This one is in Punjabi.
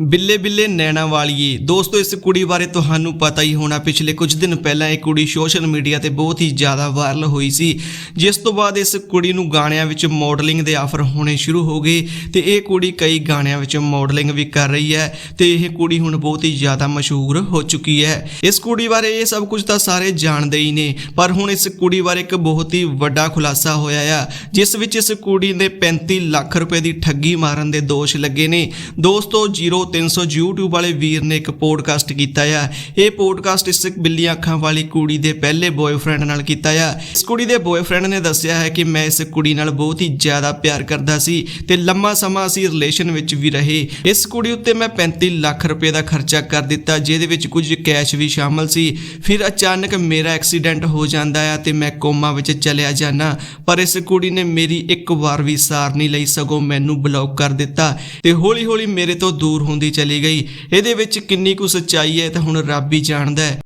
ਬਿੱਲੇ ਬਿੱਲੇ ਨੈਣਾ ਵਾਲੀਏ, ਦੋਸਤੋ, ਇਸ ਕੁੜੀ ਬਾਰੇ ਤੁਹਾਨੂੰ ਪਤਾ ਹੀ ਹੋਣਾ, ਪਿਛਲੇ ਕੁਝ ਦਿਨ ਪਹਿਲਾਂ ਇਹ ਕੁੜੀ ਸੋਸ਼ਲ ਮੀਡੀਆ ਤੇ ਬਹੁਤ ਹੀ ਜ਼ਿਆਦਾ ਵਾਇਰਲ ਹੋਈ ਸੀ, ਜਿਸ ਤੋਂ ਬਾਅਦ ਇਸ ਕੁੜੀ ਨੂੰ ਗਾਣਿਆਂ ਵਿੱਚ ਮਾਡਲਿੰਗ ਦੇ ਆਫਰ ਹੋਣੇ ਸ਼ੁਰੂ ਹੋ ਗਏ ਤੇ ਇਹ ਕੁੜੀ ਕਈ ਗਾਣਿਆਂ ਵਿੱਚ ਮਾਡਲਿੰਗ ਵੀ ਕਰ ਰਹੀ ਹੈ ਤੇ ਇਹ ਕੁੜੀ ਹੁਣ ਬਹੁਤ ਹੀ ਜ਼ਿਆਦਾ ਮਸ਼ਹੂਰ ਹੋ ਚੁੱਕੀ ਹੈ। ਇਸ ਕੁੜੀ ਬਾਰੇ ਇਹ ਸਭ ਕੁਝ ਤਾਂ ਸਾਰੇ ਜਾਣਦੇ ਹੀ ਨੇ, ਪਰ ਹੁਣ ਇਸ ਕੁੜੀ ਬਾਰੇ ਇੱਕ ਬਹੁਤ ਹੀ ਵੱਡਾ ਖੁਲਾਸਾ ਹੋਇਆ ਆ, ਜਿਸ ਵਿੱਚ ਇਸ ਕੁੜੀ ਨੇ 35 ਲੱਖ ਰੁਪਏ ਦੀ ਠੱਗੀ ਮਾਰਨ ਦੇ ਦੋਸ਼ ਲੱਗੇ ਨੇ। ਦੋਸਤੋ 0300 YouTube ਵਾਲੇ ਵੀਰ ਨੇ ਇੱਕ ਪੋਡਕਾਸਟ ਕੀਤਾ ਆ। ਇਹ ਪੋਡਕਾਸਟ ਇਸ ਬਿੱਲੀਆਂ ਅੱਖਾਂ ਵਾਲੀ ਕੁੜੀ ਦੇ ਪਹਿਲੇ ਬॉयਫ੍ਰੈਂਡ ਨਾਲ ਕੀਤਾ ਆ। ਇਸ ਕੁੜੀ ਦੇ ਬॉयਫ੍ਰੈਂਡ ਨੇ ਦੱਸਿਆ ਹੈ ਕਿ ਮੈਂ ਇਸ ਕੁੜੀ ਨਾਲ ਬਹੁਤ ਹੀ ਜ਼ਿਆਦਾ ਪਿਆਰ ਕਰਦਾ ਸੀ ਤੇ ਲੰਮਾ ਸਮਾਂ ਅਸੀਂ ਰਿਲੇਸ਼ਨ ਵਿੱਚ ਵੀ ਰਹੇ। ਇਸ ਕੁੜੀ ਉੱਤੇ ਮੈਂ 35 ਲੱਖ ਰੁਪਏ ਦਾ ਖਰਚਾ ਕਰ ਦਿੱਤਾ, ਜਿਹਦੇ ਵਿੱਚ ਕੁਝ ਕੈਸ਼ ਵੀ ਸ਼ਾਮਲ ਸੀ। ਫਿਰ ਅਚਾਨਕ ਮੇਰਾ ਐਕਸੀਡੈਂਟ ਹੋ ਜਾਂਦਾ ਆ ਤੇ ਮੈਂ ਕੋਮਾ ਵਿੱਚ ਚਲਿਆ ਜਾਣਾ ਪਰ ਇਸ ਕੁੜੀ ਨੇ ਮੇਰੀ ਇੱਕ ਵਾਰ ਵੀ ਸਾਰ ਨਹੀਂ ਲਈ, ਸਗੋਂ ਮੈਨੂੰ ਬਲੌਕ ਕਰ ਦਿੱਤਾ ਤੇ ਹੌਲੀ ਹੌਲੀ ਮੇਰੇ ਤੋਂ ਦੂਰ ਹੁੰਦੀ ਚਲੀ ਗਈ। ਇਹਦੇ ਵਿੱਚ ਕਿੰਨੀ ਕੁ ਸੱਚਾਈ ਹੈ ਤਾਂ ਹੁਣ ਰੱਬ ਹੀ ਜਾਣਦਾ ਹੈ।